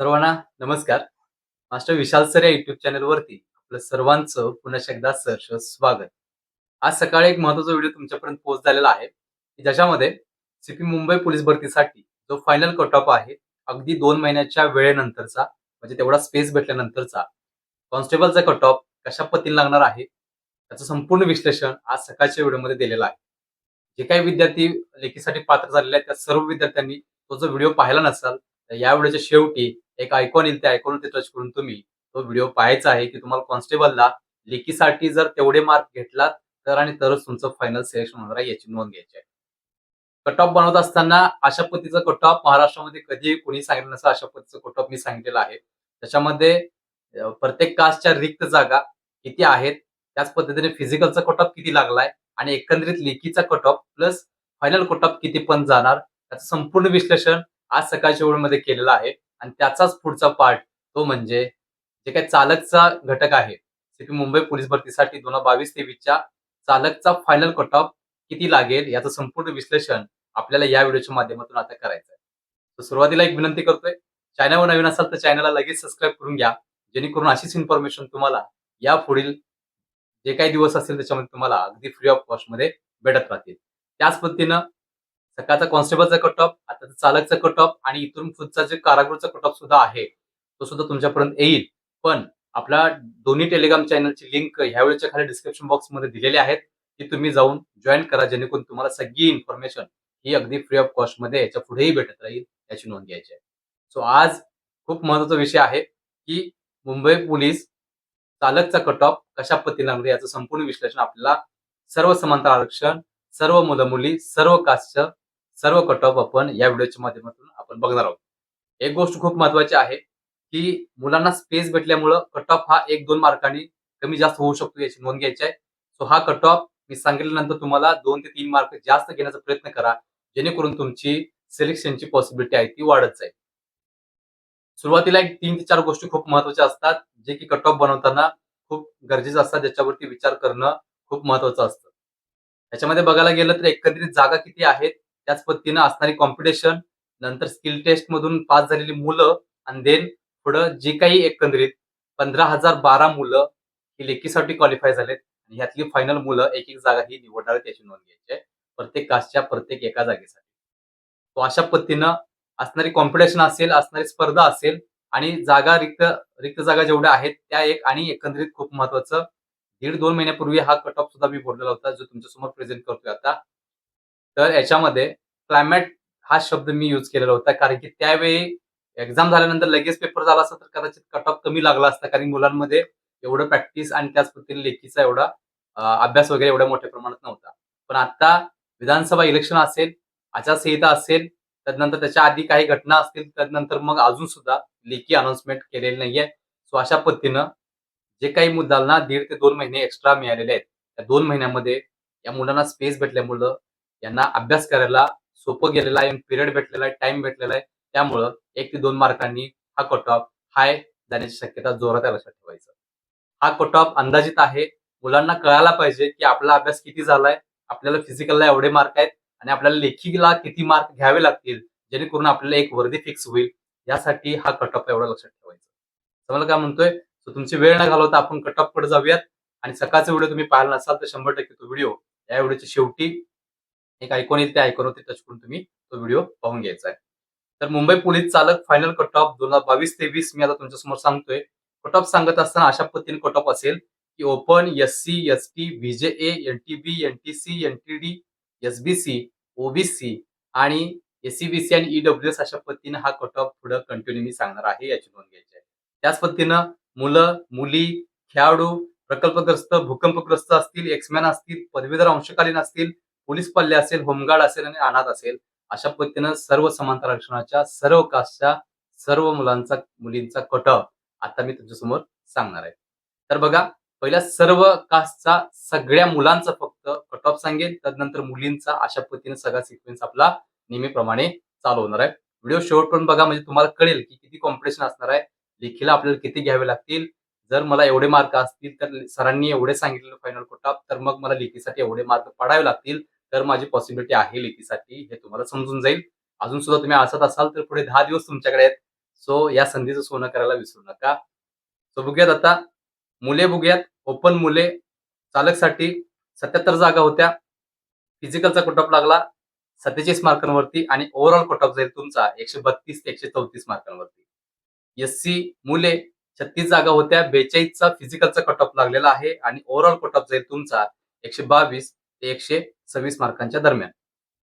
सर्वांना नमस्कार. Master Vishal sir या युट्यूब चॅनलवरती आपलं सर्वांचं पुन्हा एकदा सहर्ष स्वागत. आज सकाळी एक महत्त्वाचा व्हिडिओ तुमच्यापर्यंत पोहोच झालेला आहे. की ज्याच्यामध्ये सीपी मुंबई पोलीस भरतीसाठी जो फायनल कट ऑफ आहे अगदी दोन महिन्याच्या वेळेनंतरचा म्हणजे तेवढा स्पेस भेटल्यानंतरचा कॉन्स्टेबलचा कट ऑफ कशा पद्धतीने लागणार आहे त्याचं संपूर्ण विश्लेषण आज सकाळच्या व्हिडिओमध्ये दिलेलं आहे. जे काही विद्यार्थी लेखीसाठी पात्र झालेले आहेत त्या सर्व विद्यार्थ्यांनी तो जो व्हिडिओ पाहिला नसाल या व्हिडिओच्या शेवटी एक आयकॉन येईल त्या आयकॉन टच करून तुम्ही तो व्हिडिओ पाहायचा आहे की तुम्हाला कॉन्स्टेबलला लेखीसाठी जर तेवढे मार्क घेतलात तर आणि तरच तुमचं फायनल सिलेक्शन होणार आहे याची नोंद घ्यायची आहे. कट ऑफ बनवत असताना अशा पद्धतीचं कट ऑफ महाराष्ट्रामध्ये कधी कोणी सांगितलं नसतं अशा पद्धतीचं कट ऑफ मी सांगितलेलं आहे. त्याच्यामध्ये प्रत्येक कास्टच्या रिक्त जागा किती आहेत त्याच पद्धतीने फिजिकलचा कट ऑफ किती लागलाय आणि एकंदरीत लेखीचा cut off plus final cut off किती पण जाणार त्याचं संपूर्ण विश्लेषण आज सकाळच्या वेळेमध्ये केलेला आहे. आणि त्याचाच पुढचा पार्ट तो म्हणजे जे काही चालकचा घटक आहे. सीपी मुंबई पोलीस भरतीसाठी दोन हजार बावीस तेवीसच्या चालकचा फायनल कट ऑफ किती लागेल याचं संपूर्ण विश्लेषण आपल्याला या व्हिडिओच्या माध्यमातून आता करायचं आहे तर सुरुवातीला एक विनंती करतोय. चॅनलवर नवीन असाल तर चॅनलला लगेच सबस्क्राईब करून घ्या. जेणेकरून अशीच इन्फॉर्मेशन तुम्हाला या पुढील जे काही दिवस असतील त्याच्यामध्ये तुम्हाला अगदी फ्री ऑफ कॉस्टमध्ये भेटत राहतील. त्याच पद्धतीनं सकाळचा कॉन्स्टेबलचा कट ऑफ आता चालकचा कट ऑफ आणि इथून पुढचा जे कारागृहचा कट ऑफ सुद्धा आहे तो सुद्धा तुमच्यापर्यंत येईल. पण आपल्या दोन्ही टेलिग्राम चॅनलची लिंक ह्यावेळेच्या खाली डिस्क्रिप्शन बॉक्समध्ये दिलेली आहेत ती तुम्ही जाऊन जॉईन करा जेणेकरून तुम्हाला सगळी इन्फॉर्मेशन ही अगदी फ्री ऑफ कॉस्टमध्ये याच्या पुढेही भेटत राहील याची नोंद घ्यायची आहे. सो आज खूप महत्त्वाचा विषय आहे की मुंबई पोलीस चालकचा कट ऑफ कशा पद्धतीने याचं संपूर्ण विश्लेषण आपल्याला सर्व समांतर आरक्षण सर्व मुलं मुली सर्व कास्ट सर्व कट ऑफ आपण या व्हिडिओच्या माध्यमातून आपण बघणार आहोत. एक गोष्ट खूप महत्वाची आहे की मुलांना स्पेस भेटल्यामुळं कट ऑफ हा एक दोन मार्कांनी कमी जास्त होऊ शकतो याची नोंद घ्यायची आहे. सो हा कट ऑफ मी सांगितल्यानंतर तुम्हाला दोन ते तीन मार्क जास्त घेण्याचा प्रयत्न करा जेणेकरून तुमची सिलेक्शनची पॉसिबिलिटी आहे ती वाढत जाईल. सुरुवातीला एक तीन ते चार गोष्टी खूप महत्त्वाच्या असतात जे की कट ऑफ बनवताना खूप गरजेचं असतात ज्याच्यावरती विचार करणं खूप महत्वाचं असतं. त्याच्यामध्ये बघायला गेलं तर एकंदरीत जागा किती आहेत त्याच पद्धतीनं असणारी कॉम्पिटिशन नंतर स्किल टेस्ट मधून पास झालेली मुलं आणि देन पुढं जे काही एकंदरीत पंधरा हजार बारा मुलं ही लेखीसाठी क्वालिफाय झालेत. आणि ह्यातली फायनल मुलं एक एक जागा ही निवडणार त्याची नोंद घ्यायची आहे. प्रत्येक कास्टच्या प्रत्येक एका जागेसाठी. तो अशा पद्धतीनं असणारी कॉम्पिटिशन असेल असणारी स्पर्धा असेल आणि जागा रिक्त रिक्त जागा जेवढ्या आहेत त्या एक आणि एकंदरीत खूप महत्वाचं. दीड दोन महिन्यापूर्वी हा कट ऑफ सुद्धा मी बोललेला होता जो तुमच्यासमोर प्रेझेंट करतोय आता. तर याच्यामध्ये क्लायमॅट हा शब्द मी युज केलेला होता. कारण की त्यावेळी एक्झाम झाल्यानंतर लगेच पेपर झाला असता तर कदाचित कट ऑफ कमी लागला असता. कारण मुलांमध्ये एवढं प्रॅक्टिस आणि त्याच पद्धतीने लेखीचा एवढा अभ्यास वगैरे एवढ्या मोठ्या प्रमाणात नव्हता. पण आता विधानसभा इलेक्शन असेल आचारसंहिता असेल त्यानंतर त्याच्या आधी काही घटना असतील त्यानंतर मग अजून सुद्धा लेखी अनाउन्समेंट केलेली नाहीये. सो अशा पद्धतीनं जे काही मुद्दांना दीड ते दोन महिने एक्स्ट्रा मिळालेले आहेत. त्या दोन महिन्यामध्ये या मुलांना स्पेस भेटल्यामुळं यांना अभ्यास करायला सोपं गेलेलं आहे पिरियड भेटलेला आहे टाइम भेटलेला आहे. त्यामुळं एक ते दोन मार्कांनी हा कट ऑफ हाय जाण्याची शक्यता जोरात आहे लक्षात ठेवायचं. हा कट ऑफ अंदाजित आहे. मुलांना कळायला पाहिजे की आपला अभ्यास किती झालाय आपल्याला फिजिकलला एवढे मार्क आहेत आणि आपल्याला लेखीला किती मार्क घ्यावे लागतील जेणेकरून आपल्याला एक वर्दी फिक्स होईल. यासाठी हा कट ऑफ एवढा लक्षात ठेवायचा. तुम्हाला काय म्हणतोय? तुमची वेळ न घालवता आपण कट ऑफकडे जाऊयात. आणि सकाळचा व्हिडिओ तुम्ही पाहिला नसाल तर शंभर टक्के तो व्हिडिओ या व्हिडिओच्या शेवटी एक आयकॉन येईल त्या आयकॉनवरती टच करून तुम्ही तो व्हिडिओ पाहून घ्यायचा आहे. तर मुंबई पोलीस चालक फायनल कट ऑफ दोन हजार बावीस ते वीस मी आता तुमच्यासमोर सांगतोय. कट ऑफ सांगत असताना अशा पद्धतीने कट ऑफ असेल की open S C S T VJ N T B N T C N T D S B C OBC आणि एससीबीसी आणि ईडब्ल्यू एस अशा पद्धतीने हा कट ऑफ पुढे कंटिन्यू मी सांगणार आहे याची नोंद घ्यायची आहे. त्याच पद्धतीनं मुलं मुली खेळाडू प्रकल्पग्रस्त भूकंपग्रस्त असतील एक्समॅन असतील पदवीधर अंशकालीन असतील पोलीस पल्ले असेल होमगार्ड असेल आणि अनाथ असेल अशा पद्धतीनं सर्व समांतर आरक्षणाच्या सर्व कास्टच्या सर्व मुलांचा मुलींचा कट आता मी तुमच्यासमोर सांगणार आहे. तर बघा पहिल्या सर्व कास्टचा सगळ्या मुलांचा फक्त कट ऑफ सांगेल त्यानंतर मुलींचा अशा पद्धतीने सगळा सिक्वेन्स आपला नेहमीप्रमाणे चालू होणार आहे. व्हिडिओ शेवट पण बघा म्हणजे तुम्हाला कळेल की किती कॉम्पिटिशन असणार आहे. लेखीला आपल्याला किती घ्यावे लागतील? जर मला एवढे मार्क असतील तर सरांनी एवढे सांगितलेलं फायनल कट ऑफ तर मग मला लेखीसाठी एवढे मार्क पडावे लागतील. तर माझी पॉसिबिलिटी आहे लेखीसाठी हे तुम्हाला समजून जाईल. अजून सुद्धा तुम्ही असत असाल तर पुढे दहा दिवस तुमच्याकडे आहेत. सो या संधीचं सोनं करायला विसरू नका. सो बघूयात आता. मुले बघूयात. ओपन मुले. चालकसाठी सत्याहत्तर जागा होत्या. फिजिकलचा कटऑफ लागला? सत्तेचाळीस मार्कांवरती आणि ओव्हरऑल कटऑफ जाईल तुमचा एकशे बत्तीस ते एकशे चौतीस मार्कांवरती. एस सी मुले छत्तीस जागा होत्या. बेचाळीसचा फिजिकलचा कटऑफ लागलेला आहे आणि ओव्हरऑल कटऑफ जाईल तुमचा एकशे बावीस ते एकशे सव्वीस मार्कांच्या दरम्यान.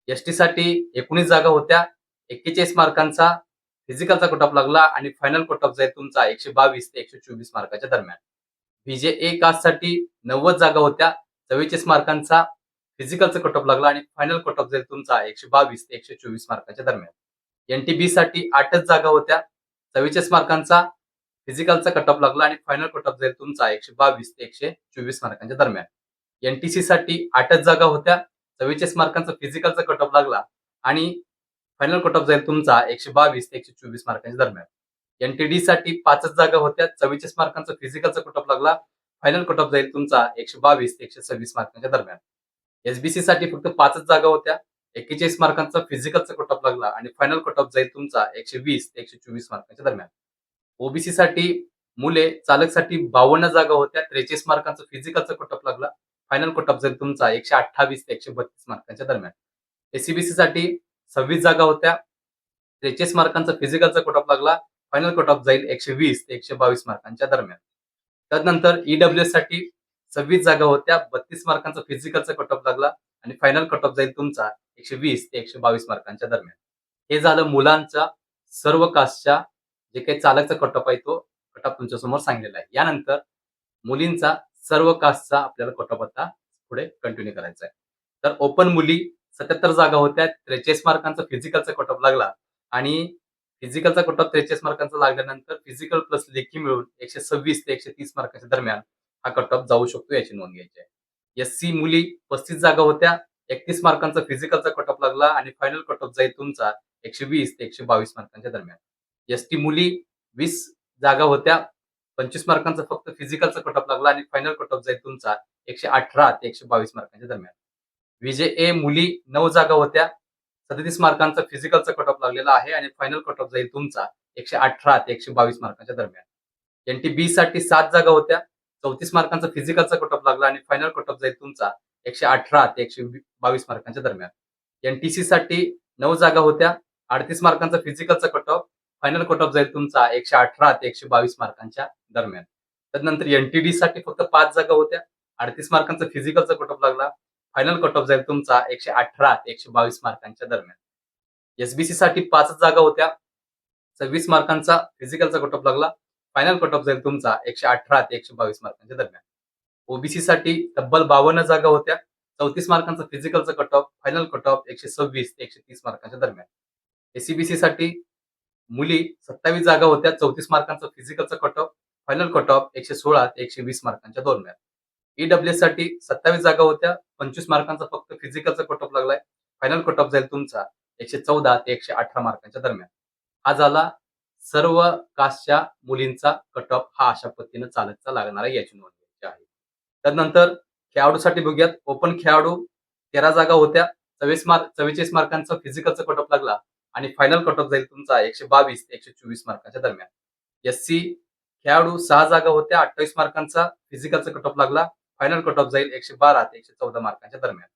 एस एकोणीस जागा होत्या एक्केचाळीस मार्कांचा फिजिकलचा कटऑफ लागला आणि फायनल कटऑफ जाईल तुमचा एकशे बावीस ते एकशे चोवीस मार्काच्या दरम्यान. बीजे ए कास्टसाठी नव्वद जागा होत्या चव्वेचाळीस मार्कांचा फिजिकलचा कटऑफ लागला आणि फायनल कटऑफ जाईल तुमचा एकशे बावीस ते एकशे चोवीस मार्काच्या दरम्यान. एनटीबी साठी आठच जागा होत्या चव्वेचाळीस मार्कांचा फिजिकलचा कटऑफ लागला आणि फायनल कटऑफ जाईल तुमचा एकशे बावीस ते एकशे चोवीस मार्कांच्या दरम्यान. एनटीसी साठी आठच जागा होत्या. चव्वेचाळीस मार्कांचा फिजिकलचा कट ऑफ लागला आणि फायनल कट ऑफ जाईल तुमचा एकशे बावीस ते एकशे चोवीस मार्कांच्या दरम्यान. एनटीडी साठी पाचच जागा होत्या. चव्वेचाळीस मार्कांचा फिजिकलचा कट ऑफ लागला. फायनल कट ऑफ जाईल तुमचा एकशे बावीस ते एकशे सव्वीस मार्कांच्या दरम्यान. एसबीसी साठी फक्त पाचच जागा होत्या. एक्केचाळीस मार्कांचा फिजिकलचा कट ऑफ लागला आणि फायनल कट ऑफ जाईल तुमचा एकशे वीस ते एकशे चोवीस मार्कांच्या दरम्यान. ओबीसी साठी मुले चालकसाठी बावन्न जागा होत्या. त्रेचाळीस मार्कांचा फिजिकलचा कट ऑफ लागला. फायनल कट जाईल तुमचा एकशे अठ्ठावीस ते एकशे बत्तीस मार्कांच्या दरम्यान. एसीबीसी साठी सव्वीस जागा होत्या. त्रेचाळीस मार्कांचा फिजिकलचा कट ऑफ लागला. फायनल कट ऑफ जाईल एकशे वीस ते एकशे बावीस मार्कांच्या दरम्यान. त्यानंतर ईडब्ल्यू साठी सव्वीस जागा होत्या. बत्तीस मार्कांचा फिजिकलचा कट ऑफ लागला. आणि फायनल कट ऑफ जाईल तुमचा एकशे वीस ते एकशे बावीस मार्कांच्या दरम्यान. हे झालं मुलांच्या सर्व कास्टच्या जे काही चालकचा कट ऑफ आहे तो कट ऑफ सांगलेला आहे. यानंतर मुलींचा सर्व कास्टचा आपल्याला कट आता पुढे कंटिन्यू करायचा आहे तर ओपन मुली सत्याहत्तर जागा होत्या त्रेचाळीस मार्कांचा फिजिकलचा कट लागला आणि फिजिकलचा कट त्रेचाळीस मार्कांचा लागल्यानंतर फिजिकल प्लस लेखी मिळून एकशे सव्वीस ते एकशे तीस मार्कांच्या दरम्यान हा कट ऑफ जाऊ शकतो याची नोंद घ्यायची आहे. एस सी मुली पस्तीस जागा होत्या एकतीस मार्कांचा फिजिकलचा कट लागला आणि फायनल कट ऑफ जाईल तुमचा एकशे वीस ते एकशे बावीस मार्कांच्या दरम्यान. एस टी मुली वीस जागा होत्या पंचवीस मार्कांचा फक्त फिजिकलचा कटऑफ लागला आणि फायनल कटऑफ जाईल तुमचा एकशे अठरा ते एकशे बावीस मार्कांच्या दरम्यान. विजे ए मुली नऊ जागा होत्या. सदतीस मार्कांचा फिजिकलचा कटऑफ लागलेला आहे आणि फायनल कटऑफ जाईल तुमचा एकशे अठरा ते एकशे बावीस मार्कांच्या दरम्यान. एन टी बी साठी सात जागा होत्या. चौतीस मार्कांचा फिजिकलचा कटऑफ लागला आणि फायनल कटऑफ जाईल तुमचा एकशे अठरा ते एकशे बावीस मार्कांच्या दरम्यान. एनटीसी साठी नऊ जागा होत्या. अडतीस मार्कांचा फिजिकलचा cut off final cut off जाईल तुमचा एकशे अठरा ते एकशे बावीस मार्कांच्या दरम्यान. त्यानंतर एनटीडी साठी फक्त पाच जागा होत्या. अडतीस मार्कांचा फिजिकलचा कट ऑफ लागला. फायनल कट ऑफ जाईल तुमचा एकशे अठरा ते एकशे बावीस मार्कांच्या दरम्यान. एसबीसी साठी पाच जागा होत्या. सव्वीस मार्कांचा फिजिकलचा कट ऑफ लागला. फायनल कट ऑफ जाईल तुमचा एकशे अठरा ते एकशे बावीस मार्कांच्या दरम्यान. ओबीसी साठी तब्बल बावन्न जागा होत्या. चौतीस मार्कांचा फिजिकलचा cut off final cut off एकशे सव्वीस ते एकशे तीस मार्कांच्या दरम्यान. एसीबीसी साठी मुली सत्तावीस जागा होत्या चौतीस मार्कांचा फिजिकलचं cut off final cut off एकशे सोळा ते एकशे वीस मार्कांच्या दरम्यान ईडब्ल्यू साठी सत्तावीस जागा होत्या पंचवीस मार्कांचा फक्त फिजिकलचा कट ऑफ लागलाय. फायनल कट ऑफ जाईल तुमचा एकशे चौदा ते एकशे अठरा मार्कांच्या दरम्यान. हा झाला सर्व कास्टच्या मुलींचा कट ऑफ हा अशा पद्धतीनं चालतचा लागणार आहे याची नोंद घ्यायची आहे. त्यानंतर खेळाडूसाठी बघूयात ओपन खेळाडू तेरा जागा होत्या चव्वीस मार्क चव्वेचाळीस मार्कांचा फिजिकलचा कट ऑफ लागला. आणि फायनल कट ऑफ जाईल तुमचा एकशे बावीस ते एकशे चोवीस मार्कांच्या दरम्यान. एस सी खेळाडू सहा जागा होत्या अठ्ठावीस मार्कांचा फिजिकलचा कट ऑफ लागला. फायनल कट ऑफ जाईल एकशे बारा ते एकशे चौदा मार्कांच्या दरम्यान.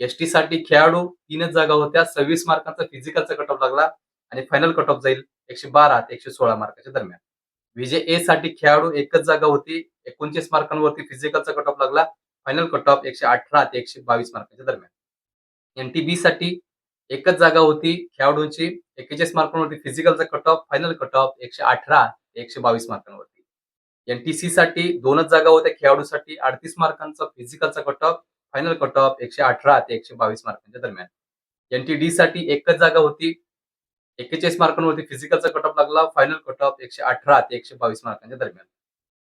एस टी साठी खेळाडू तीनच जागा होत्या सव्वीस मार्कांचा फिजिकलचा कट ऑफ लागला. आणि फायनल कट ऑफ जाईल एकशे बारा ते एकशे सोळा मार्काच्या दरम्यान. विजय ए साठी खेळाडू एकच जागा होती एकोणतीस मार्कांवरती फिजिकलचा कट ऑफ लागला. फायनल कट ऑफ एकशे अठरा ते एकशे बावीस मार्काच्या दरम्यान. एन टी बी साठी एकच जागा होती खेळाडूंची एक्केचाळीस मार्कांवरती फिजिकलचा cut off final cut off एकशे अठरा एकशे बावीस मार्कांवरती. एनटीसी साठी दोनच जागा होत्या खेळाडूसाठी अडतीस मार्कांचा फिजिकलचा cut off final cut off एकशे अठरा ते एकशे बावीस मार्कांच्या दरम्यान. एनटीडी साठी एकच जागा होती एक्केचाळीस मार्कांवरती फिजिकलचा कट ऑफ लागला फायनल कट ऑफ एकशे अठरा ते एकशे बावीस मार्कांच्या दरम्यान.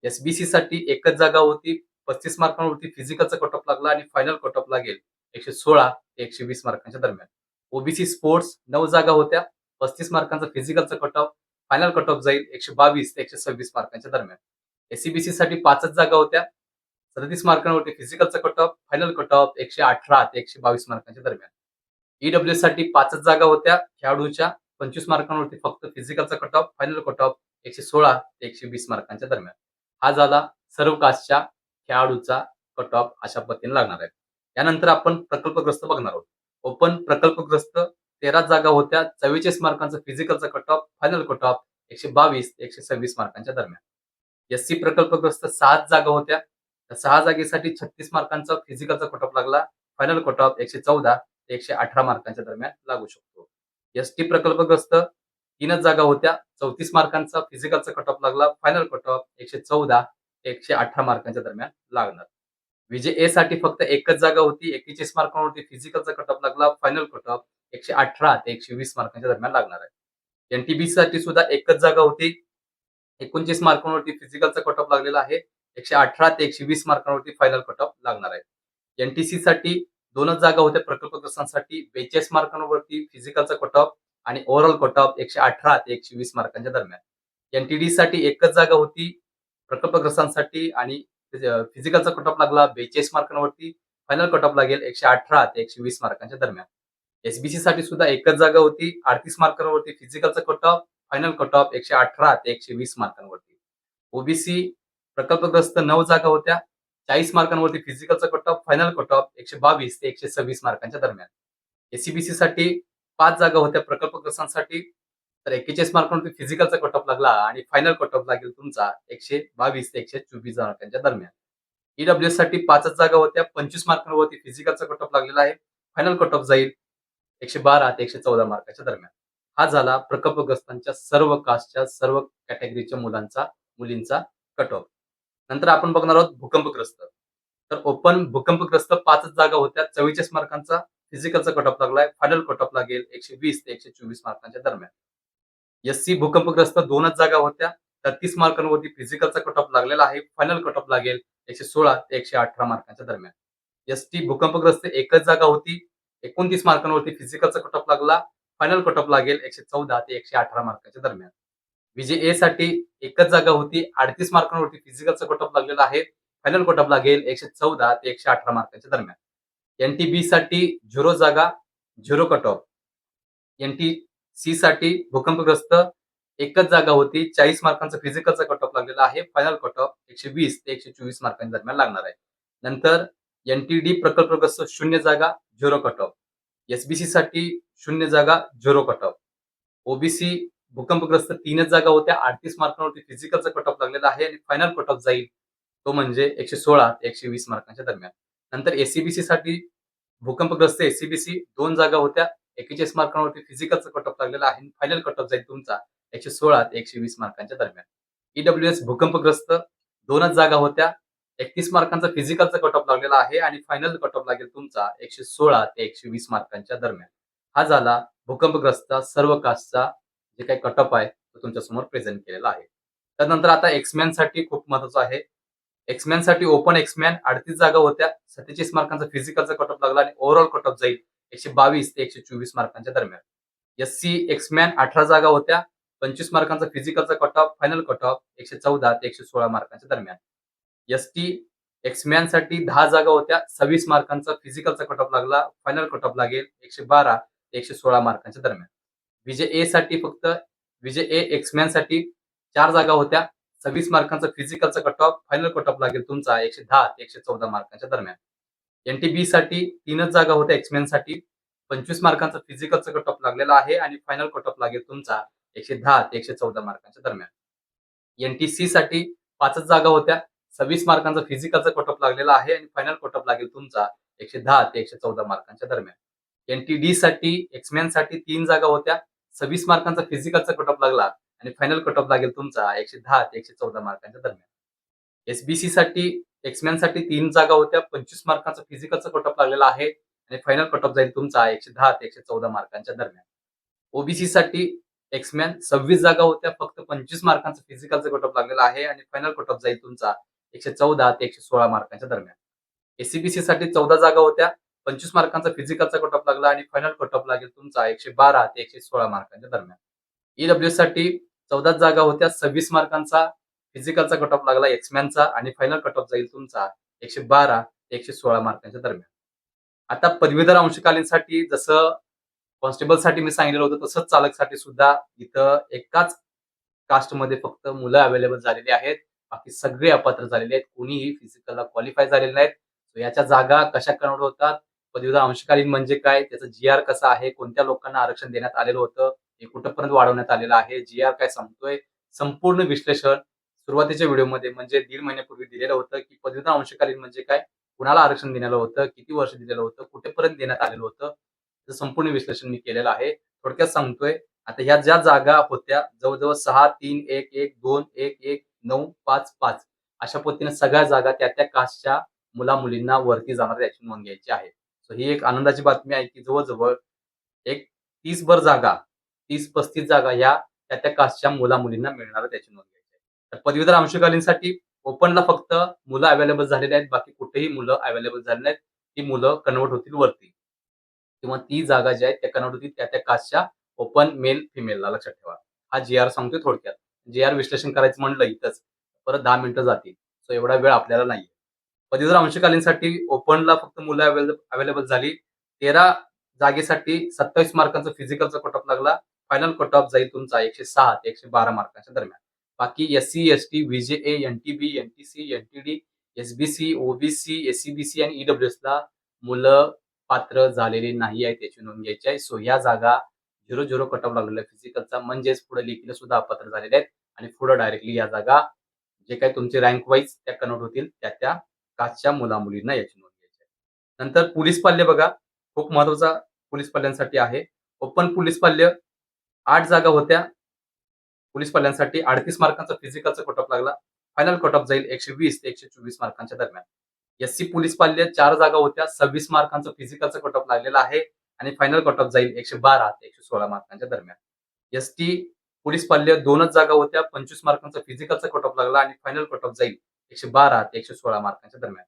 एसबीसी साठी एकच जागा होती पस्तीस मार्कांवरती फिजिकलचा कट ऑफ लागला आणि फायनल कट ऑफ लागेल एकशे सोळा ते एकशे वीस मार्कांच्या दरम्यान. ओबीसी स्पोर्ट्स नऊ जागा होत्या. पस्तीस मार्कांचा फिजिकलचा cut off final cut off जाईल एकशे बावीस ते एकशे सव्वीस मार्कांच्या दरम्यान. एससीबीसी साठी पाचच जागा होत्या. सदतीस मार्कांवरती फिजिकलचा cut off final cut off एकशे अठरा ते एकशे बावीस मार्कांच्या दरम्यान. ईडब्ल्यू साठी पाचच जागा होत्या खेळाडूच्या. पंचवीस मार्कांवरती फक्त फिजिकलचा cut off final cut off एकशे सोळा ते एकशे वीस मार्कांच्या दरम्यान. हा झाला सर्व कास्टच्या खेळाडूचा कट ऑफ अशा पद्धतीने लागणार आहे. यानंतर आपण प्रकल्पग्रस्त बघणार आहोत. ओपन प्रकल्पग्रस्त तेरा जागा होत्या. चव्वेचाळीस मार्कांचा फिजिकलचा cut off final cut off एकशे बावीस ते एकशे सव्वीस मार्कांच्या दरम्यान. एस सी प्रकल्पग्रस्त सात जागा होत्या. त्या सहा जागेसाठी छत्तीस मार्कांचा फिजिकलचा कट ऑफ लागला. फायनल कट ऑफ एकशे चौदा ते एकशे अठरा मार्कांच्या दरम्यान लागू शकतो. एस टी प्रकल्पग्रस्त तीनच जागा होत्या. चौतीस मार्कांचा फिजिकलचा कट ऑफ लागला. फायनल कट ऑफ एकशे चौदा ते एकशे अठरा मार्कांच्या दरम्यान लागणार. विजय ए साठी फक्त एकच जागा होती एकेचाळीस मार्कांवरती फिजिकलचा कटअप लागला फायनल कटअप एकशे अठरा ते एकशे वीस मार्कांच्या दरम्यान लागणार आहे. एनटीबी साठी सुद्धा एकच जागा होती एकोणतीस मार्कांवरती फिजिकलचा कटअप लागलेला आहे एकशे अठरा ते एकशे वीस मार्कांवरती फायनल कटअप लागणार आहे. एनटीसी साठी दोनच जागा होत्या प्रकल्पग्रस्तांसाठी बेचाळीस मार्कांवरती फिजिकलचा कट ऑफ आणि ओव्हरऑल कट ऑफ एकशे अठरा ते एकशे वीस मार्कांच्या दरम्यान. एनटीडी साठी एकच जागा होती प्रकल्पग्रस्तांसाठी आणि फिजिकलचा कट ऑफ लागला बेचाळीस मार्कांवरती. फायनल कट ऑफ लागेल एकशे अठरा ते एकशे वीस मार्कांच्या दरम्यान. एसबीसी साठी सुद्धा एकच जागा होती अडतीस मार्कांवरती फिजिकलचा cut off final cut off एकशे अठरा ते एकशे वीस मार्कांवरती. ओबीसी प्रकल्पग्रस्त नऊ जागा होत्या चाळीस मार्कांवरती फिजिकलचा cut off final cut off एकशे बावीस ते एकशे सव्वीस मार्कांच्या दरम्यान. एसीबीसी साठी पाच जागा होत्या प्रकल्पग्रस्तांसाठी तर एक्केचाळीस मार्कांवरती फिजिकलचा कट ऑफ लागला आणि फायनल कट ऑफ लागेल तुमचा एकशे बावीस ते एकशे चोवीस मार्कांच्या दरम्यान. ईडब्ल्यू साठी पाचच जागा होत्या पंचवीस मार्कांवरती फिजिकलचा कट ऑफ लागलेला आहे. फायनल कट ऑफ जाईल एकशे बारा ते एकशे चौदा मार्काच्या दरम्यान. हा झाला प्रकल्पग्रस्तांच्या सर्व कास्टच्या सर्व कॅटेगरीच्या मुलांचा मुलींचा कट ऑफ नंतर आपण बघणार आहोत भूकंपग्रस्त. तर ओपन भूकंपग्रस्त पाचच जागा होत्या चव्वेचाळीस मार्कांचा फिजिकलचा कट ऑफ लागलाय. फायनल कट ऑफ लागेल एकशे वीस ते एकशे चोवीस मार्कांच्या दरम्यान. एस सी भूकंपग्रस्त दोनच जागा होत्या. तेहतीस मार्कांवरती फिजिकलचा कट ऑफ लागलेला आहे. फायनल कट ऑफ लागेल एकशे सोळा ते एकशे अठरा मार्कांच्या दरम्यान. एस टी भूकंपग्रस्त एकच जागा होती. एकोणतीस मार्कांवरती फिजिकलचा कट ऑफ लागला. फायनल कट ऑफ लागेल एकशे चौदा ते एकशे अठरा मार्काच्या दरम्यान. विजय ए साठी एकच जागा होती. अडतीस मार्कांवरती फिजिकलचा कट ऑफ लागलेला आहे. फायनल कट ऑफ लागेल एकशे चौदा ते एकशे अठरा मार्काच्या दरम्यान. एन टी बी साठी झिरो जागा zero cut off N T C साठी भूकंपग्रस्त एकच जागा होती. चाळीस मार्कांचा फिजिकलचा कट ऑफ लागलेला आहे. फायनल कट ऑफ एकशे वीस ते एकशे चोवीस मार्कांच्या दरम्यान लागणार आहे. नंतर एनटीडी प्रकल्पग्रस्त शून्य जागा झिरो कट ऑफ एसबीसी साठी शून्य जागा झिरो कट ऑफ ओबीसी भूकंपग्रस्त तीनच जागा होत्या. अडतीस मार्कांवरती फिजिकलचा कट ऑफ लागलेला आहे आणि फायनल कट ऑफ जाईल तो म्हणजे एकशे सोळा ते एकशे वीस मार्कांच्या दरम्यान. नंतर एसीबीसी साठी भूकंपग्रस्त एसीबीसी दोन जागा होत्या. एकेचाळीस मार्कांवरती फिजिकलचा कटऑफ लागलेला आहे. फायनल कटऑफ जाईल तुमचा एकशे सोळा ते एकशे वीस मार्कांच्या दरम्यान. ईडब्ल्यू एस भूकंपग्रस्त दोनच जागा होत्या. एकतीस मार्कांचा फिजिकलचा कटऑफ लागलेला आहे आणि फायनल कटऑफ लागेल तुमचा एकशे सोळा ते एकशे वीस मार्कांच्या दरम्यान. हा झाला भूकंपग्रस्त सर्व कास्टचा जे काही कटऑफ आहे तो तुमच्यासमोर प्रेझेंट केलेला आहे. त्यानंतर आता एक्समॅनसाठी खूप महत्वाचं आहे. एक्समॅनसाठी ओपन एक्समॅन अडतीस जागा होत्या. सत्तेचाळीस मार्कांचा फिजिकलचा कटऑफ लागला आणि ओव्हरऑल कटऑफ जाईल एकशे बावीस ते एकशे चोवीस मार्कांच्या दरम्यान. एस सी एक्समॅन अठरा जागा होत्या पंचवीस मार्कांचा फिजिकलचा cut off final cut off एकशे चौदा ते एकशे सोळा मार्कांच्या दरम्यान. एस टी एक्समॅनसाठी दहा जागा होत्या सव्वीस मार्कांचा फिजिकलचा कट ऑफ लागला फायनल कट ऑफ लागेल एकशे बारा ते एकशे सोळा मार्कांच्या दरम्यान. विजय ए साठी फक्त विजय ए एक्समॅनसाठी चार जागा होत्या सव्वीस मार्कांचा फिजिकलचा cut off final cut off लागेल तुमचा एकशे दहा ते एकशे चौदा मार्कांच्या दरम्यान. एनटीबी साठी तीनच जागा होत्या एक्समॅनसाठी. पंचवीस मार्कांचा फिजिकलचा कट ऑफ लागलेला आहे आणि फायनल कट ऑफ लागेल तुमचा एकशे दहा ते एकशे चौदा मार्कांच्या दरम्यान. एनटीसी साठी पाचच जागा होत्या. सव्वीस मार्कांचा फिजिकलचा कट ऑफ लागलेला आहे आणि फायनल कट ऑफ लागेल तुमचा एकशे दहा ते एकशे चौदा मार्कांच्या दरम्यान. एनटीडी साठी एक्समॅनसाठी तीन जागा होत्या. सव्वीस मार्कांचा फिजिकलचा कट ऑफ लागला आणि फायनल कट ऑफ लागेल तुमचा एकशे दहा ते एकशे चौदा मार्कांच्या दरम्यान. एसबीसी साठी एक्समॅनसाठी तीन जागा होत्या. पंचवीस मार्कांचा फिजिकलचा कटअप लागलेला आहे. आणि फायनल कटअप जाईल तुमचा एकशे दहा ते एकशे चौदा मार्कांच्या दरम्यान. ओबीसी साठी एक्समॅन सव्वीस जागा होत्या. फक्त पंचवीस मार्कांचा फिजिकलचा कटअप लागलेलं लागलेला आहे. आणि फायनल कट ऑफ जाईल तुमचा एकशे चौदा ते एकशे सोळा मार्कांच्या दरम्यान. एसीबीसी साठी चौदा जागा होत्या. पंचवीस मार्कांचा फिजिकलचा कटअप लागला आणि फायनल कटअप ऑफ लागेल तुमचा एकशे बारा ते एकशे सोळा मार्कांच्या दरम्यान. ईडब्ल्यू साठी चौदा जागा होत्या. सव्वीस मार्कांचा फिजिकलचा कट ऑफ लागला एक्समॅनचा आणि फायनल कट ऑफ जाईल तुमचा एकशे बारा ते एकशे सोळा मार्कांच्या दरम्यान. आता पदवीधर अंशकालीनसाठी जसं कॉन्स्टेबलसाठी मी सांगितलं होतं तसंच चालकसाठी सुद्धा इथं एकाच कास्टमध्ये फक्त मुलं अवेलेबल झालेली आहेत. बाकी सगळे अपात्र झालेले आहेत. कोणीही फिजिकलला क्वालिफाय झालेले नाहीत. याच्या जागा कशा कन्वर्ट होतात? पदवीधर अंशकालीन म्हणजे काय? त्याचं जी आर कसं आहे? कोणत्या लोकांना आरक्षण देण्यात आलेलं होतं? हे कुठंपर्यंत वाढवण्यात आलेलं आहे? जी आर काय सांगतोय? संपूर्ण विश्लेषण सुरुवातीच्या व्हिडिओमध्ये म्हणजे दीड महिन्यापूर्वी दिलेलं होतं की पदवीधर अंशकालीन म्हणजे काय? कुणाला आरक्षण देण्यालं होतं? किती वर्ष दिलेलं होतं? कुठेपर्यंत देण्यात आलेलं होतं? संपूर्ण विश्लेषण मी केलेलं आहे. थोडक्यात सांगतोय आता ह्या ज्या जागा होत्या जवळजवळ सहा तीन एक एक दोन एक एक नऊ पाच पाच अशा पद्धतीने सगळ्या जागा त्या त्या कास्टच्या मुला मुलींना वरती जाणार याची नोंद घ्यायची आहे. सो ही एक आनंदाची बातमी आहे की जवळजवळ एक तीस भर जागा तीस पस्तीस जागा ह्या त्या त्या कास्टच्या मुला मुलींना मिळणार त्याची नोंद घ्यायची. तर पदवीधर अंशकालीनसाठी ओपनला फक्त मुलं अवेलेबल झालेली आहेत. बाकी कुठेही मुलं अवेलेबल झाली नाहीत. ती मुलं कन्वर्ट होतील वरती. किंवा ती जागा ज्या आहेत त्या कन्वर्ट होतील त्या त्या कास्टच्या ओपन मेल फिमेलला लक्षात ठेवा. हा जी आर सांगतोय थोडक्यात. जी आर विश्लेषण करायचं म्हणलं इथंच. परत दहा मिनिटं जातील. सो एवढा वेळ आपल्याला नाही पदवीधर अंशकालीनसाठी ओपनला फक्त मुलं अवेलेबल झाली. तेरा जागेसाठी सत्तावीस मार्कांचा फिजिकलचा कट ऑफ लागला. फायनल कट ऑफ जाईल तुमचा एकशे सहा ते एकशे बारा मार्कांच्या दरम्यान. बाकी S C S T VJA NTB NTC NTD SBC OBC C आणि ईडब्ल्यूएस ला मुलं पात्र झालेली नाही आहे त्याची नोंद घ्यायची आहे. सो या जागा झिरो झिरो कट ऑफ लागलेला फिजिकलचा म्हणजेच पुढे लिखीला सुद्धा अपात्र झालेले आहेत आणि पुढे डायरेक्टली या जागा जे काही तुमचे रँक वाईज त्या कन्वर्ट होतील त्या त्या कास्टच्या मुला मुलींना याची नोंद घ्यायची आहे. नंतर पोलीस पाल्य बघा. खूप महत्त्वाचा पोलीस पाल्यांसाठी आहे. ओपन पोलीस पाल्य आठ जागा होत्या. पोलीस पाल्यांसाठी अडतीस मार्कांचा फिजिकलचा कटऑफ लागला. फायनल कटऑफ जाईल एकशे वीस ते एकशे चोवीस मार्कांच्या दरम्यान. एस सी पोलीस पाल्य चार जागा होत्या सव्वीस मार्कांचा फिजिकलचा कटऑफ लागलेला आहे आणि फायनल कटऑफ जाईल एकशे बारा ते एकशे सोळा मार्कांच्या दरम्यान. एस टी पोलीस पाल्य दोनच जागा होत्या पंचवीस मार्कांचा फिजिकलचा कटऑफ लागला आणि फायनल कटऑफ जाईल एकशे बारा ते एकशे सोळा मार्कांच्या दरम्यान.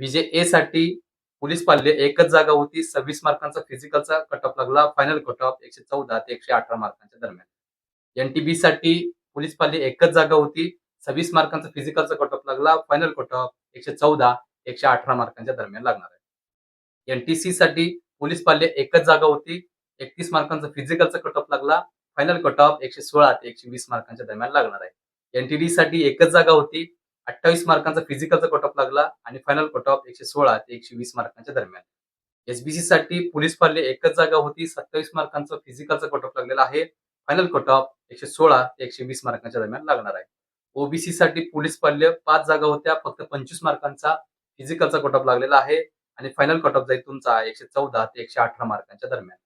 विजय ए साठी पोलीस पाल्य एकच जागा होती सव्वीस मार्कांचा फिजिकलचा कटऑफ लागला फायनल कटऑफ एकशे चौदा ते एकशे अठरा मार्कांच्या दरम्यान. एनटीबी साठी पोलीस पाली एकच जागा होती. सव्वीस मार्कांचा फिजिकलचा कट ऑफ लागला. फायनल कट ऑफ एकशे चौदा एकशे अठरा मार्कांच्या दरम्यान लागणार आहे. एनटीसी साठी पोलीस पाल्य एकच जागा होती. एकतीस मार्कांचा फिजिकलचा कट ऑफ लागला. फायनल कट ऑफ एकशे सोळा ते एकशे वीस मार्कांच्या दरम्यान लागणार आहे. एनटीडी साठी एकच जागा होती. अठ्ठावीस मार्कांचा फिजिकलचा कट ऑफ लागला आणि फायनल कट ऑफ एकशे सोळा ते एकशे वीस मार्कांच्या दरम्यान. एसबीसी साठी पोलीस पाल्य एकच जागा होती. सत्तावीस मार्कांचा फिजिकलचा कट ऑफ लागलेला आहे. फायनल कट ऑफ एकशे सोळा ते एकशे वीस मार्कांच्या दरम्यान लागणार आहे. ओबीसी साठी पोलीस पाल्य पाच जागा होत्या फक्त पंचवीस मार्कांचा फिजिकलचा कटऑफ लागलेला आहे आणि फायनल कटऑफ जाईल तुमचा एकशे चौदा ते एकशे अठरा मार्कांच्या दरम्यान.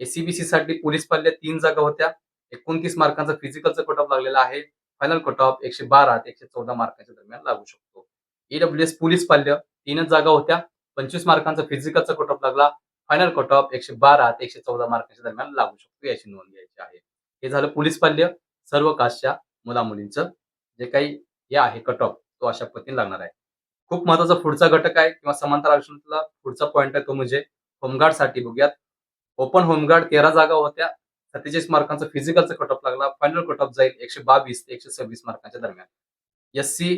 एसीबीसी साठी पोलीस पाल्य तीन जागा होत्या एकोणतीस मार्कांचा फिजिकलचा कटऑफ लागलेला आहे फायनल कटऑफ एकशे बारा ते एकशे चौदा मार्कांच्या दरम्यान लागू शकतो. ईडब्ल्यूएस पोलीस पाल्य तीनच जागा होत्या पंचवीस मार्कांचा फिजिकलचा कटऑफ लागला फायनल कटऑफ एकशे बारा ते एकशे चौदा मार्कांच्या दरम्यान लागू शकतो याची नोंद घ्यायची आहे. हे झालं पोलीस पाल्य सर्व कास्टच्या मुला मुलींचं जे काही हे आहे कट ऑफ तो अशा पद्धतीने लागणार आहे. खूप महत्त्वाचा पुढचा घटक आहे किंवा समांतर आरक्षणातला पुढचा पॉईंट आहे तो म्हणजे होमगार्डसाठी बघूयात. ओपन होमगार्ड तेरा जागा होत्या. सत्तेचाळीस मार्कांचा फिजिकलचा कट ऑफ लागला. फायनल कट ऑफ जाईल एकशे बावीस ते एकशे सव्वीस मार्कांच्या दरम्यान. एस सी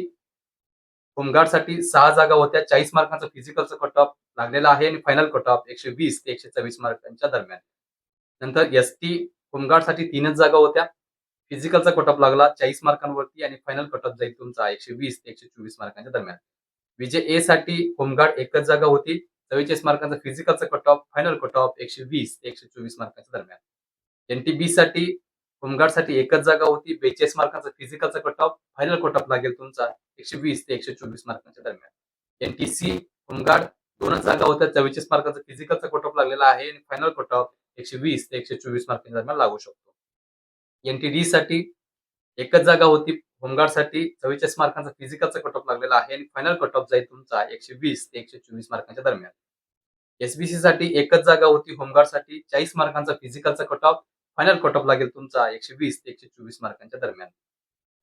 होमगार्डसाठी सहा जागा होत्या. चाळीस मार्कांचा फिजिकलचा कट ऑफ लागलेला आहे. आणि फायनल कट ऑफ एकशे वीस ते एकशे चव्वीस मार्कांच्या दरम्यान. नंतर एस टी होमगार्डसाठी तीनच जागा होत्या. फिजिकलचा कटअप लागला चाळीस मार्कांवरती आणि फायनल कटअप जाईल तुमचा एकशे वीस ते एकशे चोवीस मार्कांच्या दरम्यान. विजय ए साठी होमगार्ड एकच जागा होती. चव्वेचाळीस मार्कांचा फिजिकलचा cut off final cut off एकशे वीस ते एकशे चोवीस मार्कांच्या दरम्यान. एनटीबी साठी बी साठी एकच जागा होती. बेचाळीस मार्कांचा फिजिकलचा कट ऑफ फायनल कट लागेल तुमचा एकशे वीस ते एकशे चोवीस मार्कांच्या दरम्यान. एनटीसी होमगार्ड दोनच जागा होत्या. चव्वेचाळीस मार्कांचा फिजिकलचा कट लागलेला आहे आणि फायनल कट ऑफ एकशे वीस ते एकशे चोवीस मार्कांच्या दरम्यान लागू शकतो. एनटीडी साठी एकच जागा होती. होमगार्डसाठी चव्वेचाळीस मार्कांचा फिजिकलचा कट ऑफ लागलेला आहे आणि फायनल कट ऑफ जाईल तुमचा एकशे वीस ते एकशे चोवीस मार्कांच्या दरम्यान. एसबीसी साठी एकच जागा होती. होमगार्डसाठी चाळीस मार्कांचा फिजिकलचा cut off final cut off लागेल तुमचा एकशे वीस ते एकशे चोवीस मार्कांच्या दरम्यान.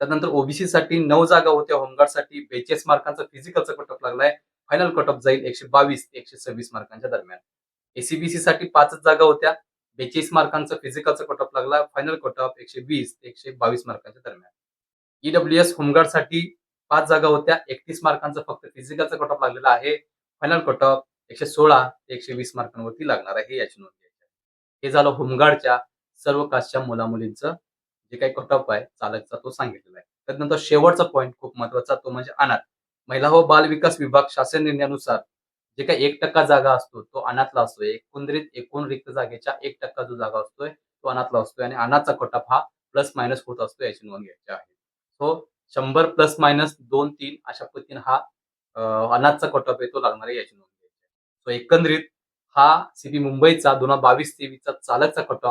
त्यानंतर ओबीसी साठी नऊ जागा होत्या. होमगार्डसाठी बेचाळीस मार्कांचा फिजिकलचा कट ऑफ लागलाय. फायनल कट ऑफ जाईल एकशे बावीस ते एकशे सव्वीस मार्कांच्या दरम्यान. एसीबीसी साठी पाचच जागा होत्या. बेचाळीस मार्कांचा फिजिकलचा कट ऑफ लागला. फायनल कट ऑफ एकशे वीस ते एकशे बावीस मार्कांच्या दरम्यान. ईडब्ल्यूएस होमगार्डसाठी पाच जागा होत्या. एकतीस मार्कांचा फक्त फिजिकलचा कट ऑफ लागलेला आहे. फायनल कट ऑफ एकशे सोळा ते एकशे वीस मार्कांवरती लागणार आहे याची नोंद घ्यायची हे झालं होमगार्डच्या सर्व कास्टच्या मुलामुलींचं जे काही कट ऑफ आहे चालकचा तो सांगितलेला आहे. त्यानंतर शेवटचा पॉईंट खूप महत्त्वाचा तो म्हणजे अनाथ. महिला व बाल विकास विभाग शासन निर्णयानुसार जे काही एक टक्का जागा असतो तो अनाथला असतोय. एकंदरीत एकूण रिक्त जागेच्या एक टक्का जो जागा असतोय तो अनाथला असतोय आणि अनाथचा कट हा प्लस मायनस होत असतो याची नोंद घ्यायची आहे. सो शंभर प्लस मायनस दोन तीन अशा पद्धतीने हा अनाथचा कट आहे तो लागणार आहे याची नोंद घ्यायची सो एकंदरीत हा सीपी मुंबईचा दोन हजार बावीस तेवीसचा चालकचा कट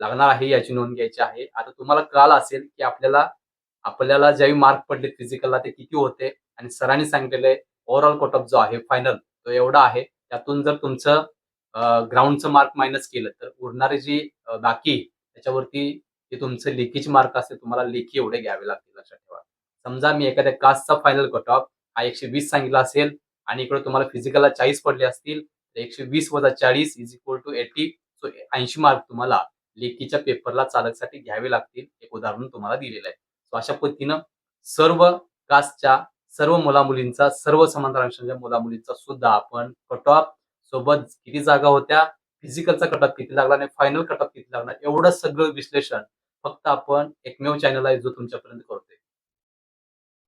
लागणार आहे याची नोंद घ्यायची आहे. आता तुम्हाला कळालं असेल की आपल्याला आपल्याला ज्यावेळी मार्क पडले फिजिकलला ते किती होते आणि सरांनी सांगितलेले ओव्हरऑल कट ऑफ जो आहे फायनल. एवढा आहे. त्यातून जर तुमचं ग्राउंडचं मार्क मायनस केलं तर उरणारे जी बाकी त्याच्यावरती जे तुमचं लेखीचे मार्क असेल तुम्हाला लेखी एवढे घ्यावे लागतील लक्षात ठेवा. समजा मी एखाद्या कास्टचा फायनल कट ऑफ हा एकशे वीस सांगितला असेल आणि इकडे तुम्हाला फिजिकलला चाळीस पडले असतील तर एकशे वीस वजा चाळीस is equal to eighty so ऐंशी मार्क तुम्हाला लेखीच्या पेपरला चालकसाठी घ्यावे लागतील एक उदाहरण तुम्हाला दिलेलं आहे. सो अशा पद्धतीनं सर्व कास्टच्या सर्व मुला मुलींचा सर्व समांतर आरक्षणाच्या मुला मुलींचा सुद्धा आपण कट ऑफ सोबत किती जागा होत्या? फिजिकलचा कट ऑफ किती लागला आणि फायनल कट ऑफ किती लागला एवढं सगळं विश्लेषण फक्त आपण एकमेव चॅनल आहे जो तुमच्यापर्यंत करतोय.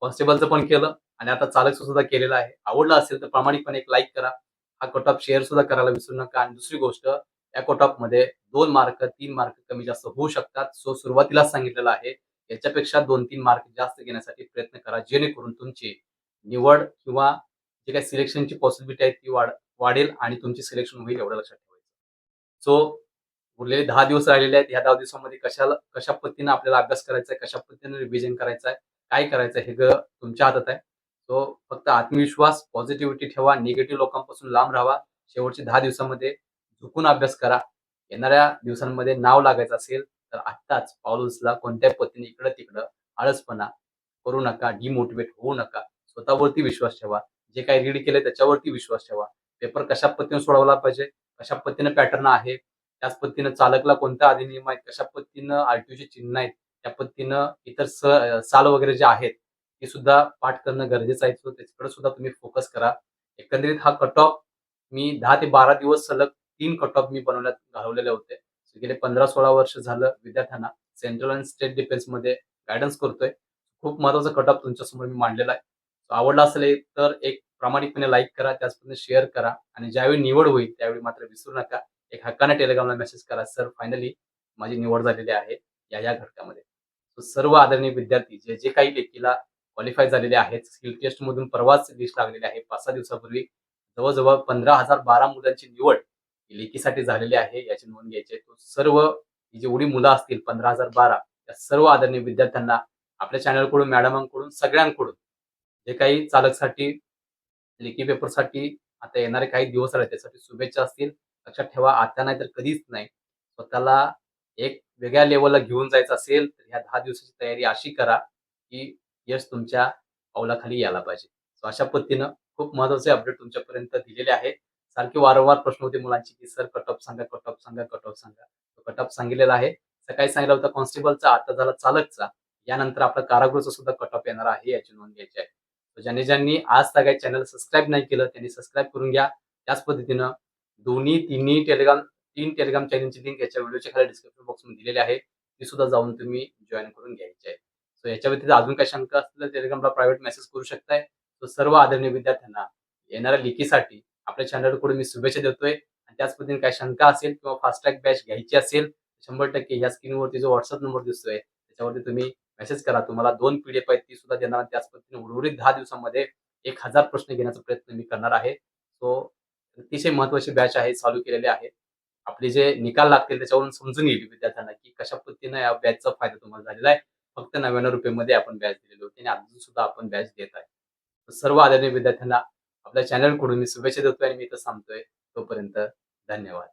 कॉन्स्टेबलचं पण केलं आणि आता चालकचं सुद्धा केलेलं आहे. आवडलं असेल तर प्रामाणिकपणे एक लाईक करा. हा कट ऑफ शेअर सुद्धा करायला विसरू नका. आणि दुसरी गोष्ट या कट ऑफमध्ये दोन मार्क तीन मार्क कमी जास्त होऊ शकतात. सो सुरुवातीला सांगितलेलं आहे. याच्यापेक्षा दोन तीन मार्क जास्त घेण्यासाठी प्रयत्न करा. जेणेकरून तुमची निवड किंवा जे काही सिलेक्शनची पॉसिबिलिटी आहे ती वाढ वाढेल आणि तुमची सिलेक्शन होईल एवढं लक्षात ठेवायचं. सो उरलेले दहा दिवस राहिलेले आहेत. ह्या दहा दिवसामध्ये कशाला कशा पद्धतीने आपल्याला अभ्यास करायचा आहे? कशा पद्धतीने रिव्हिजन करायचं आहे? काय करायचं आहे? हे ग तुमच्या हातात आहे. सो फक्त आत्मविश्वास पॉझिटिव्हिटी ठेवा. निगेटिव्ह लोकांपासून लांब राहा. शेवटच्या दहा दिवसामध्ये झुकून अभ्यास करा. येणाऱ्या दिवसांमध्ये नाव लागायचं असेल तर आत्ताच पाऊल उचला कोणत्याही पद्धतीने इकडं तिकडं आळसपणा करू नका डिमोटिवेट होऊ नका. स्वतःवरती विश्वास ठेवा. जे काही रीड केलंय त्याच्यावरती विश्वास ठेवा. पेपर कशा पद्धतीने सोडवला पाहिजे? कशा पद्धतीने पॅटर्न आहे? त्याच पद्धतीनं चालकला कोणता अधिनियम आहेत कशा पद्धतीनं आरटीओचे चिन्ह आहेत? त्या पद्धतीनं इतर स साल वगैरे जे आहेत ते सुद्धा पाठ करणं गरजेचं आहे. त्याच्याकडे सुद्धा तुम्ही फोकस करा. एकंदरीत हा कट ऑफ मी दहा ते बारा दिवस सलग तीन कट ऑफ मी बनवण्यात घालवलेले होते. गेले पंधरा सोळा वर्ष झालं विद्यार्थ्यांना सेंट्रल आणि स्टेट डिफेन्समध्ये गायडन्स करतोय. खूप महत्त्वाचा कट ऑफ मी मांडलेला आहे. आवडला असेल तर एक प्रामाणिकपणे लाईक करा त्याचप्रमाणे शेअर करा आणि ज्यावेळी निवड होईल त्यावेळी मात्र विसरू नका. एक हक्काने टेलिग्रामला मेसेज करा सर फायनली माझी निवड झालेली आहे या या घटकामध्ये. सर्व आदरणीय विद्यार्थी जे जे काही लेखीला क्वालिफाय झालेले आहेत स्किल टेस्ट मधून परवाच लिस्ट लागलेली आहे. पाच सहा दिवसापूर्वी जवळजवळ पंधरा हजार बारा मुलांची निवड लेकीसाठी झालेली आहे याची नोंद घ्यायची आहे. तो सर्व जी जेवढी मुलं असतील पंधरा हजार बारा त्या सर्व आदरणीय विद्यार्थ्यांना आपल्या चॅनलकडून मॅडमांकडून सगळ्यांकडून जे काही चालकसाठी लेखी पेपरसाठी आता येणारे काही दिवस आहेत त्यासाठी शुभेच्छा असतील. लक्षात ठेवा आता नाही तर कधीच नाही. स्वतःला एक वेगळ्या लेवलला घेऊन जायचं असेल तर ह्या दहा दिवसाची तयारी अशी करा की यश तुमच्या पावलाखाली यायला पाहिजे. सो अशा पद्धतीनं खूप महत्त्वाचे अपडेट तुमच्यापर्यंत दिलेले आहेत. सारखे वारंवार प्रश्न होते मुलांची की सर कट ऑफ सांगा कट ऑफ सांगा कट ऑफ सांगा. कट ऑफ सांगितलेला आहे. सकाळी सांगितलं होतं कॉन्स्टेबलचा आता झाला चालकचा यानंतर आपला कारागृहचा सुद्धा कट ऑफ येणार आहे याची नोंद घ्यायची आहे. ज्यांनी ज्यांनी आज सगळ्या चॅनल सबस्क्राईब नाही केलं त्यांनी सबस्क्राईब करून घ्या. त्याच पद्धतीनं दोन्ही तिन्ही टेलिग्राम तीन टेलिग्राम चॅनलची लिंक याच्या व्हिडिओच्या खाली डिस्क्रिप्शन बॉक्समध्ये दिलेली आहे. ती सुद्धा जाऊन तुम्ही जॉईन करून घ्यायची आहे. सो याच्या व्यतिरिक्त अजून काही शंका असतील तर टेलिग्रामला प्रायव्हेट मेसेज करू शकताय. तो सर्व आदरणीय विद्यार्थ्यांना येणाऱ्या लिखीसाठी आपल्या चॅनलकडून मी शुभेच्छा देतोय. आणि त्याच पद्धतीने काही शंका असेल किंवा फास्ट्रॅक बॅच घ्यायची असेल शंभर टक्के या स्क्रीनवरती जो व्हॉट्सअप नंबर दिसतोय त्याच्यावरती तुम्ही मेसेज करा. तुम्हाला दोन पीडीएफ आहेत ती सुद्धा देणार त्याच पद्धतीने उर्वरित दहा दिवसामध्ये एक हजार प्रश्न घेण्याचा प्रयत्न मी करणार आहे. सो अतिशय महत्वाची बॅच आहे चालू केलेली आहे. आपले जे निकाल लागतील त्याच्यावरून समजून येईल विद्यार्थ्यांना की कशा पद्धतीनं या बॅचचा फायदा तुम्हाला झालेला आहे. फक्त नव्याण्णव रुपये आपण बॅच दिलेली होती आणि अजून सुद्धा आपण बॅच देत आहे. सर्व आदरणीय विद्यार्थ्यांना आपल्या चॅनलकडून मी शुभेच्छा देतो आणि मी इथं सांगतोय तोपर्यंत धन्यवाद.